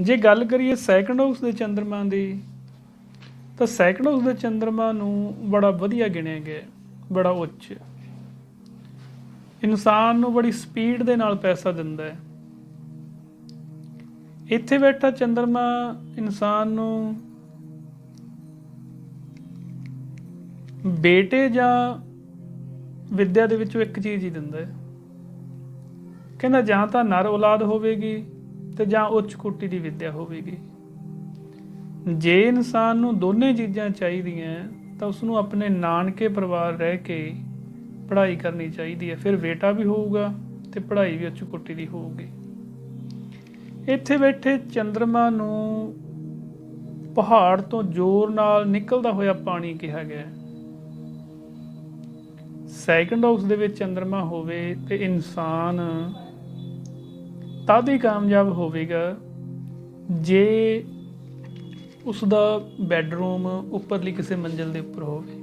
ਜੇ ਗੱਲ ਕਰੀਏ ਸੈਕੰਡ ਹਾਊਸ ਦੇ ਚੰਦਰਮਾ ਦੀ, ਤਾਂ ਸੈਕੰਡ ਹਾਊਸ ਦੇ ਚੰਦਰਮਾ ਨੂੰ ਬੜਾ ਵਧੀਆ ਗਿਣਿਆ ਗਿਆ ਬੜਾ ਉੱਚ। ਇਨਸਾਨ ਨੂੰ ਬੜੀ ਸਪੀਡ ਦੇ ਨਾਲ ਪੈਸਾ ਦਿੰਦਾ ਹੈ। ਇੱਥੇ ਬੈਠਾ ਚੰਦਰਮਾ ਇਨਸਾਨ ਨੂੰ ਬੇਟੇ ਜਾਂ ਵਿਦਿਆ ਦੇ ਵਿੱਚੋਂ ਇੱਕ ਚੀਜ਼ ਹੀ ਦਿੰਦਾ ਹੈ। ਕਹਿੰਦਾ ਜਾਂ ਤਾਂ ਨਰ ਔਲਾਦ ਹੋਵੇਗੀ ਤੇ ਜਾਂ ਉੱਚ ਕੋਟੀ ਦੀ ਵਿਦਿਆ ਹੋਵੇਗੀ। ਜੇ ਇਨਸਾਨ ਨੂੰ ਦੋਨੇ ਚੀਜ਼ਾਂ ਚਾਹੀਦੀਆਂ, ਤਾਂ ਉਸ ਨੂੰ ਆਪਣੇ ਨਾਨਕੇ ਪਰਿਵਾਰ ਰਹਿ ਕੇ ਪੜ੍ਹਾਈ ਕਰਨੀ ਚਾਹੀਦੀ ਹੈ। ਫਿਰ ਬੇਟਾ ਵੀ ਹੋਊਗਾ ਤੇ ਪੜ੍ਹਾਈ ਵੀ ਉੱਚ ਕੋਟੀ ਦੀ ਹੋਊਗੀ। ਇੱਥੇ ਬੈਠੇ ਚੰ드ਰਮਾ ਨੂੰ ਪਹਾੜ ਤੋਂ ਜ਼ੋਰ ਨਾਲ ਨਿਕਲਦਾ ਹੋਇਆ ਪਾਣੀ ਕਿਹਾ ਗਿਆ ਹੈ। ਸੈਕੰਡ ਹਾਊਸ ਦੇ ਵਿੱਚ ਚੰਦਰਮਾ ਹੋਵੇ ਤੇ ਇਨਸਾਨ ਤਦ ਹੀ ਕਾਮਯਾਬ ਹੋਵੇਗਾ ਜੇ ਉਸ ਦਾ ਬੈੱਡਰੂਮ ਉੱਪਰਲੀ ਕਿਸੇ ਮੰਜ਼ਿਲ ਦੇ ਉੱਪਰ ਹੋਵੇ।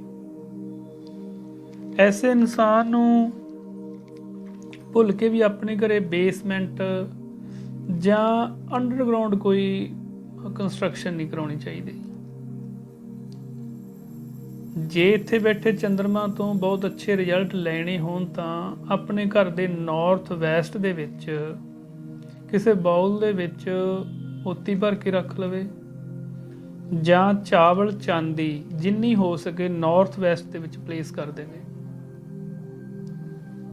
ਐਸੇ ਇਨਸਾਨ ਨੂੰ ਭੁੱਲ ਕੇ ਵੀ ਆਪਣੇ ਘਰੇ ਬੇਸਮੈਂਟ ਜਾਂ ਅੰਡਰਗਰਾਉਂਡ ਕੋਈ ਕੰਸਟਰਕਸ਼ਨ ਨਹੀਂ ਕਰਾਉਣੀ ਚਾਹੀਦੀ। ਜੇ ਇੱਥੇ ਬੈਠੇ ਚੰਦਰਮਾ ਤੋਂ ਬਹੁਤ ਅੱਛੇ ਰਿਜ਼ਲਟ ਲੈਣੇ ਹੋਣ ਤਾਂ ਆਪਣੇ ਘਰ ਦੇ ਨਾਰਥ ਵੈਸਟ ਦੇ ਵਿੱਚ ਕਿਸੇ ਬਾਉਲ ਦੇ ਵਿੱਚ ਮੋਤੀ ਭਰ ਕੇ ਰੱਖ ਲਵੇ ਜਾਂ ਚਾਵਲ ਚਾਂਦੀ ਜਿੰਨੀ ਹੋ ਸਕੇ ਨਾਰਥ ਵੈਸਟ ਦੇ ਵਿੱਚ ਪਲੇਸ ਕਰ ਦੇਵੇ।